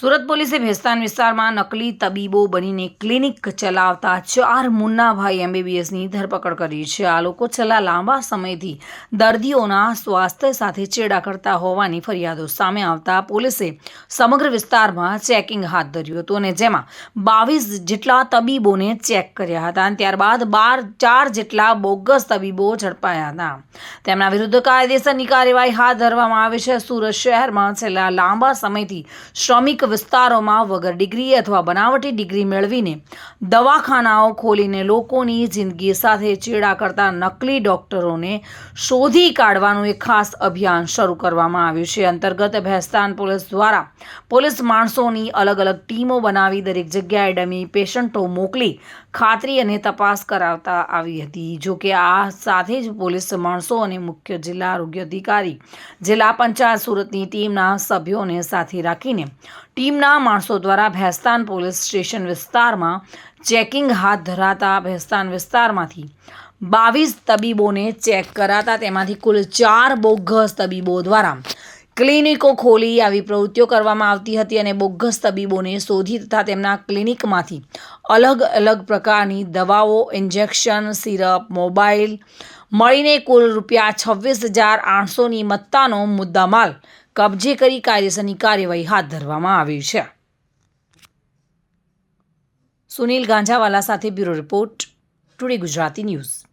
સુરત પોલીસે ભેસ્તાન વિસ્તારમાં નકલી તબીબો બનીને ક્લિનિક ચલાવતા ચાર મુન્નાભાઈ એમબીબીએસની ધરપકડ કરી છે. આ લોકો છેલ્લા લાંબા સમયથી દર્દીઓના સ્વાસ્થ્ય સાથે ચેડા કરતા હોવાની ફરિયાદો સામે આવતા પોલીસે સમગ્ર વિસ્તારમાં ચેકિંગ હાથ ધર્યું હતું અને જેમાં બાવીસ જેટલા તબીબોને ચેક કર્યા હતા અને ત્યારબાદ બાર, ચાર જેટલા બોગસ તબીબો ઝડપાયા હતા. તેમના વિરુદ્ધ કાયદેસરની કાર્યવાહી હાથ ધરવામાં આવી છે. સુરત શહેરમાં છેલ્લા લાંબા સમયથી શ્રમિક વિસ્તારોમાં વગર ડિગ્રી અથવા બનાવટી ડિગ્રી મેળવીને દવાખાનાઓ ખોલીને લોકોની જિંદગી સાથે ચેડા કરતા નકલી ડોક્ટરોને શોધી કાઢવાનું એક ખાસ અભિયાન શરૂ કરવામાં આવ્યું છે. અંતર્ગત ભેસ્તાન પોલીસ દ્વારા પોલીસ માણસોની અલગ અલગ ટીમો બનાવી દરેક જગ્યાએ ડમી પેશન્ટો મોકલી ખાતરી અને તપાસ કરાવતા આવી હતી. જોકે આ સાથે જ પોલીસ માણસો અને મુખ્ય જિલ્લા આરોગ્ય અધિકારી, જિલ્લા પંચાયત સુરતની ટીમના સભ્યોને સાથે રાખીને ટીમના માણસો દ્વારા ભેસ્તાન પોલીસ સ્ટેશન વિસ્તારમાં ચેકિંગ હાથ ધરાતા ભેસ્તાન વિસ્તારમાંથી બાવીસ તબીબોને ચેક કરાતા તેમાંથી કુલ ચાર બોગસ તબીબો દ્વારા ક્લિનિકો ખોલી આવી પ્રવૃત્તિઓ કરવામાં આવતી હતી અને બોગસ તબીબોને શોધી તથા તેમના ક્લિનિકમાંથી અલગ અલગ પ્રકારની દવાઓ ઇન્જેક્શન સિરપ મોબાઈલ મળીને કુલ રૂપિયા છવ્વીસ હજાર આઠસોની મત્તાનો મુદ્દામાલ કબજે કરી કાયદેસરની કાર્યવાહી હાથ ધરવામાં આવી છે. સુનિલ ગાંજાવાલા સાથે bureau report, today Gujarati news.